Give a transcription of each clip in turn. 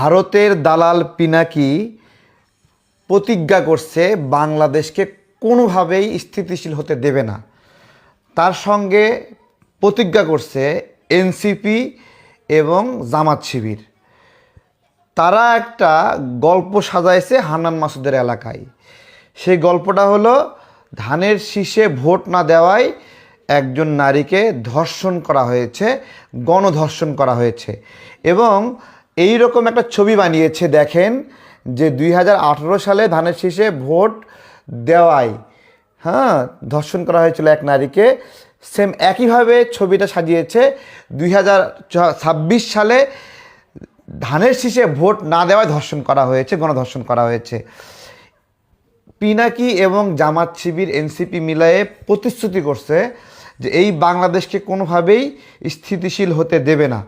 ভারতের দালাল পিনাকি প্রতিজ্ঞা করছে বাংলাদেশকে কোনোভাবেই স্থিতিশীল হতে দেবে না। তার সঙ্গে প্রতিজ্ঞা করছে এনসিপি এবং জামাত শিবির। তারা একটা গল্প সাজাইছে হানান মাসুদের এলাকায়। সেই গল্পটা হলো, ধানের শীষে ভোট না দেওয়ায় একজন নারীকে ধর্ষণ করা হয়েছে, গণধর্ষণ করা হয়েছে এবং এই রকম একটা ছবি বানিয়েছে, দেখেন, যে দুই হাজার আঠেরো সালে ধানের শীষে ভোট দেওয়ায় হ্যাঁ ধর্ষণ করা হয়েছিল এক নারীকে। সেম একইভাবে ছবিটা সাজিয়েছে, দুই হাজার ছাব্বিশ সালে ধানের শীষে ভোট না দেওয়ায় ধর্ষণ করা হয়েছে, গণধর্ষণ করা হয়েছে। পিনাকি এবং জামাত শিবির, এনসিপি মিলায়ে প্রতিশ্রুতি করছে যে এই বাংলাদেশকে কোনোভাবেই স্থিতিশীল হতে দেবে না।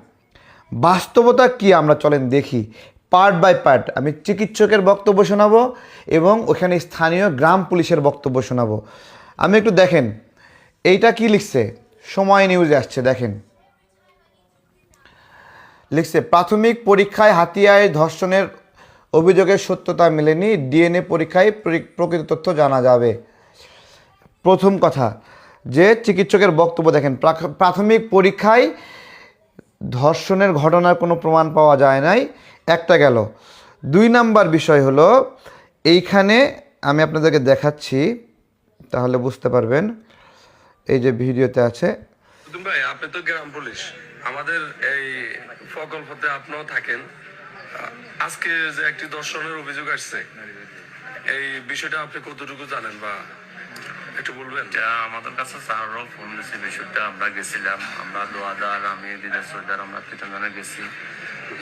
বাস্তবতা কি আমরা চলেন দেখি। পার্ট বাই পার্ট আমি চিকিৎসকের বক্তব্য শোনাবো এবং ওখানে স্থানীয় গ্রাম পুলিশের বক্তব্য শোনাবো। আমি একটু দেখেন, এইটা কি লিখছে? সময় নিউজে আসছে, দেখেন। লিখছে, প্রাথমিক পরীক্ষায় হাতিয়ায় ধর্ষণের অভিযোগের সত্যতা মেলেনি, ডিএনএ পরীক্ষায় প্রকৃত তথ্য জানা যাবে। প্রথম কথা, যে চিকিৎসকের বক্তব্য দেখেন প্রাথমিক পরীক্ষায় ধর্ষণের ঘটনার কোনো প্রমাণ পাওয়া যায় নাই। একটা গেল। দুই নাম্বার বিষয় হলো, এইখানে আমি আপনাদেরকে দেখাচ্ছি, তাহলে বুঝতে পারবেন, এই যে ভিডিওতে আছে। আপনি তো গ্রাম পুলিশ। আমাদের এই প্রকল্পতে আপনিও থাকেন। আজকে যে একটি দর্শনের অভিযোগ আসছে, এই বিষয়টা আপনি কতটুকু জানেন বা একটু বলবেন? আমাদের কাছে স্যাররাও ফোন দিয়েছে বিষয়টা আমরা গেছিলাম। আমরা দোয়াদার আমি দিদার সর্দার আমরা তিনজনে গেছি।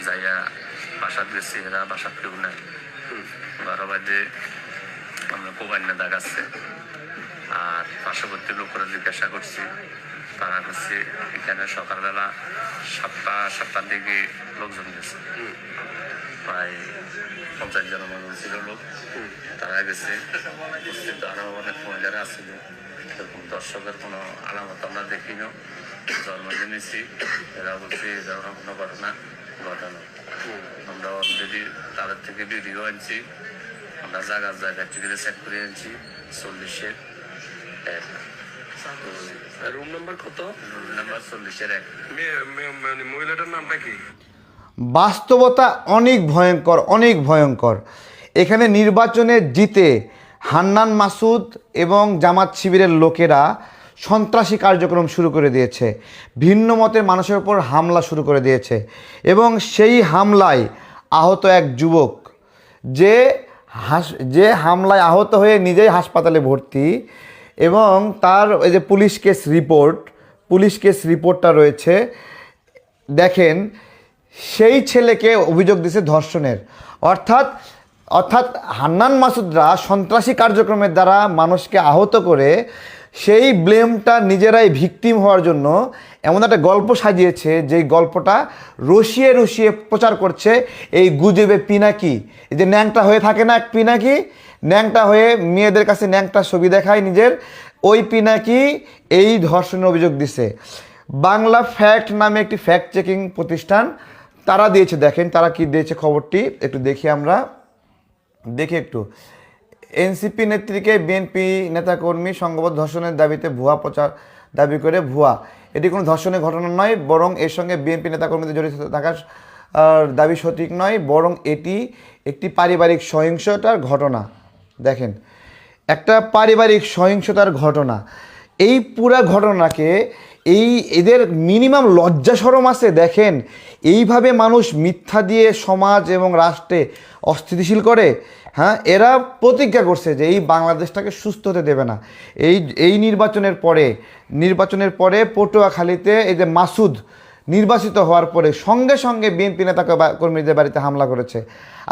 যাইয়া বাসাত গেছি এরা বাসাত কেউ নাই। বারো বাজে আমরা কোবাইনা দাগাচ্ছে আর পার্শ্ববর্তী লোকরা জিজ্ঞাসা করছি তারা হচ্ছে এখানে সকালবেলা সাতটা সাতটার দিকে লোকজন গেছে। প্রায় পঞ্চাশ জন মানুষ ছিল লোক। তারা গেছে। উপস্থিত আরও অনেক মহিলারা আসছিল এরকম দর্শকের কোনো আলামত আমরা দেখিনি। জন্ম জেনেছি। এরা বলছে এই কোনো ঘটনা ঘটানো। আমরা অলরেডি তাদের থেকে ভিডিও আনছি। আমরা জায়গা জায়গা টিকিটে চেক করে আনছি। চল্লিশের এক। রুম নাম্বার কত? রুম নাম্বার চল্লিশের এক। মানে মহিলাটার নামটা কি? বাস্তবতা অনেক ভয়ঙ্কর অনেক ভয়ঙ্কর। এখানে নির্বাচনে জিতে হান্নান মাসুদ এবং জামাত শিবিরের লোকেরা সন্ত্রাসী কার্যক্রম শুরু করে দিয়েছে। ভিন্ন মতের মানুষের ওপর হামলা শুরু করে দিয়েছে এবং সেই হামলায় আহত এক যুবক যে হাস, যে হামলায় আহত হয়ে নিজেই হাসপাতালে ভর্তি এবং তার এই যে police case report, police case রিপোর্টটা রয়েছে। দেখেন সেই ছেলেকে অভিযোগ দিছে ধর্ষণের। অর্থাৎ অর্থাৎ হান্নান মাসুদরা সন্ত্রাসী কার্যক্রমের দ্বারা মানুষকে আহত করে সেই ব্লেমটা নিজেরাই ভিকটিম হওয়ার জন্য এমন একটা গল্প সাজিয়েছে, যেই গল্পটা রসিয়ে রসিয়ে প্রচার করছে এই গুজবে পিনাকি। এই যে ন্যাংটা হয়ে থাকে না এক পিনাকি, ন্যাংটা হয়ে মেয়েদের কাছে ন্যাংটা ছবি দেখায় নিজের, ওই পিনাকি এই ধর্ষণের অভিযোগ দিছে। বাংলা ফ্যাক্ট নামে একটি ফ্যাক্ট চেকিং প্রতিষ্ঠান তারা দিয়েছে, দেখেন তারা কি দিয়েছে খবরটি, একটু দেখি আমরা। দেখি একটু। এনসিপি নেত্রীকে বিএনপি নেতাকর্মী সংঘবদ্ধ ধর্ষণের দাবিতে ভুয়া প্রচার দাবি করে ভুয়া। এটি কোনো ধর্ষণের ঘটনা নয়, বরং এর সঙ্গে বিএনপি নেতাকর্মীদের জড়িত থাকার দাবি সঠিক নয়, বরং এটি একটি পারিবারিক সহিংসতার ঘটনা। দেখেন, একটা পারিবারিক সহিংসতার ঘটনা। এই পুরা ঘটনাকে এই এদের মিনিমাম লজ্জা সরম আছে, দেখেন। এইভাবে মানুষ মিথ্যা দিয়ে সমাজ এবং রাষ্ট্রে অস্থিতিশীল করে হ্যাঁ? এরা প্রতিজ্ঞা করছে যে এই বাংলাদেশটাকে সুস্থ হতে দেবে না। এই এই নির্বাচনের পরে নির্বাচনের পরে পটুয়াখালীতে এই যে মাসুদ নির্বাচিত হওয়ার পরে সঙ্গে সঙ্গে বিএনপি নেতা কর্মীদের বাড়িতে হামলা করেছে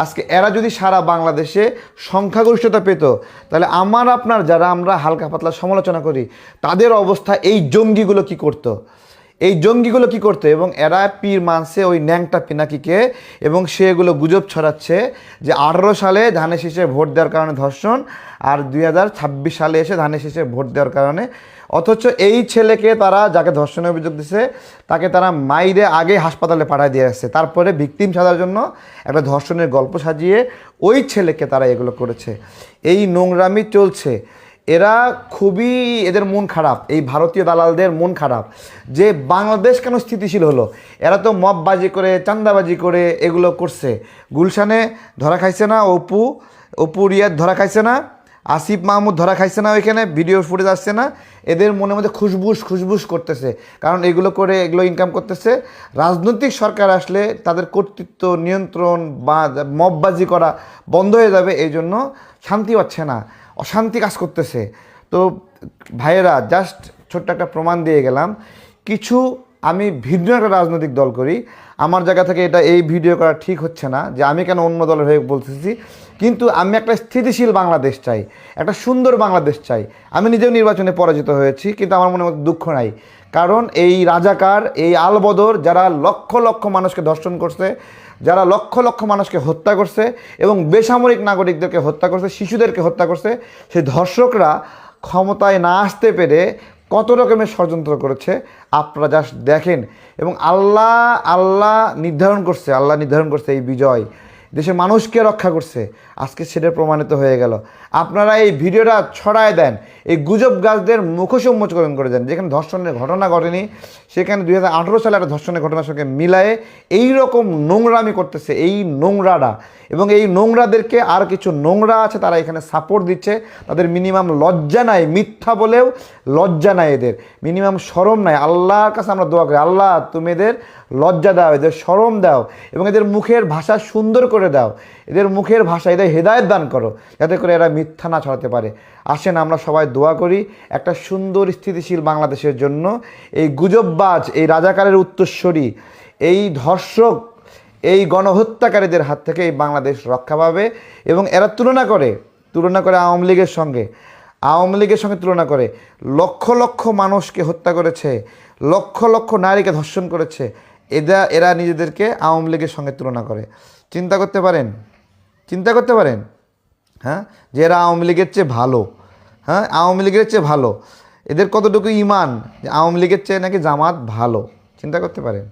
আজকে এরা যদি সারা বাংলাদেশে সংখ্যাগরিষ্ঠতা পেত, তাহলে আমার, আপনার যারা আমরা হালকা পাতলা সমালোচনা করি, তাদের অবস্থা এই জঙ্গিগুলো কি করত। এই জঙ্গিগুলো কি করতো এবং এরা পীর মানছে ওই ন্যাংটা পিনাকিকে, এবং সে এগুলো গুজব ছড়াচ্ছে যে আঠারো সালে ধানের শীষে ভোট দেওয়ার কারণে ধর্ষণ, আর দুই হাজার ছাব্বিশ সালে এসে ধানের শীষে ভোট দেওয়ার কারণে অথচ এই ছেলেকে তারা যাকে ধর্ষণের অভিযোগ দিছে, তাকে তারা মাইরে আগে হাসপাতালে পাঠিয়ে দিয়ে আসছে। তারপরে ভিকটিম সাজার জন্য একটা ধর্ষণের গল্প সাজিয়ে ওই ছেলেকে তারা এগুলো করেছে। এই নোংরামি চলছে। এরা খুবই এদের মন খারাপ। এই ভারতীয় দালালদের মন খারাপ। যে বাংলাদেশ কেন স্থিতিশীল হলো? এরা তো মববাজি করে, চান্দাবাজি করে এগুলো করছে। গুলশানে ধরা খাইছে না, অপু অপু রিয়াদ ধরা খাইছে না। আসিফ মাহমুদ ধরা খাইছে না ওইখানে ভিডিও ফুটেজ আসছে না। এদের মনে মধ্যে খুশবুস খুশবুস করতেছে। কারণ এগুলো করে, এগুলো ইনকাম করতেছে। রাজনৈতিক সরকার আসলে তাদের কর্তৃত্ব নিয়ন্ত্রণ বা মববাজি করা বন্ধ হয়ে যাবে, এই জন্য শান্তি পাচ্ছে না। অশান্তি কাজ করতেছে। তো ভাইয়েরা জাস্ট ছোট্ট একটা প্রমাণ দিয়ে গেলাম। কিছু আমি ভিন্ন একটা রাজনৈতিক দল করি। আমার জায়গা থেকে এটা এই ভিডিও করা ঠিক হচ্ছে না যে আমি কেন অন্য দলের হয়ে বলতেছি। কিন্তু আমি একটা স্থিতিশীল বাংলাদেশ চাই, একটা সুন্দর বাংলাদেশ চাই। আমি নিজেও নির্বাচনে পরাজিত হয়েছি, কিন্তু আমার মনে মধ্যে দুঃখ নাই। কারণ এই রাজাকার, এই আলবদর যারা লক্ষ লক্ষ মানুষকে ধর্ষণ করছে, যারা লক্ষ লক্ষ মানুষকে হত্যা করছে এবং বেসামরিক নাগরিকদেরকে হত্যা করছে, শিশুদেরকে হত্যা করছে, সেই ধর্ষকরা ক্ষমতায় না আসতে পেরে কত রকমের ষড়যন্ত্র করেছে, আপনারা জাস্ট দেখেন। এবং আল্লাহ আল্লাহ নির্ধারণ করছে, আল্লাহ নির্ধারণ করছে এই বিজয়। দেশের মানুষকে রক্ষা করছে। আজকে সেটা প্রমাণিত হয়ে গেল। আপনারা এই ভিডিওটা ছড়ায় দেন, এই গুজব গাছদের উন্মোচন করে দেন, যেখানে ধর্ষণের ঘটনা ঘটেনি, সেখানে দুই হাজার আঠেরো সালে একটা ধর্ষণের ঘটনার সঙ্গে মিলায়ে এই রকম নোংরামি করতেছে এই নোংরাটা এবং এই নোংরাদেরকে আর কিছু নোংরা আছে, তারা এখানে সাপোর্ট দিচ্ছে। তাদের মিনিমাম লজ্জা নাই, মিথ্যা বলেও লজ্জা নাই এদের। মিনিমাম সরম নাই। আল্লাহর কাছে আমরা দোয়া করি, আল্লাহ তুমি এদের লজ্জা দাও, এদের সরম দাও এবং এদের মুখের ভাষা সুন্দর করে দাও। এদের মুখের ভাষা, এদের হেদায়ত দান করো, যাতে করে এরা মিথ্যা না ছড়াতে পারে। আসেন আমরা সবাই দোয়া করি, একটা সুন্দর স্থিতিশীল বাংলাদেশের জন্য। এই গুজববাজ, এই রাজাকারের উত্তরস্বরী এই ধর্ষক, এই গণহত্যাকারীদের হাত থেকে এই বাংলাদেশ রক্ষা পাবে এবং এরা তুলনা করে তুলনা করে আওয়ামী লীগের সঙ্গে, আওয়ামী লীগের সঙ্গে তুলনা করে। লক্ষ লক্ষ মানুষকে হত্যা করেছে, লক্ষ লক্ষ নারীকে ধর্ষণ করেছে। এরা এরা নিজেদেরকে আওয়ামী লীগের সঙ্গে তুলনা করে। চিন্তা করতে পারেন? চিন্তা করতে পারেন? হ্যাঁ? যে এরা আওয়ামী লীগের চেয়ে ভালো। হ্যাঁ? আওয়ামী লীগের চেয়ে ভালো। এদের কতটুকু ইমান? যে আওয়ামী লীগের চেয়ে নাকি জামাত ভালো? চিন্তা করতে পারেন।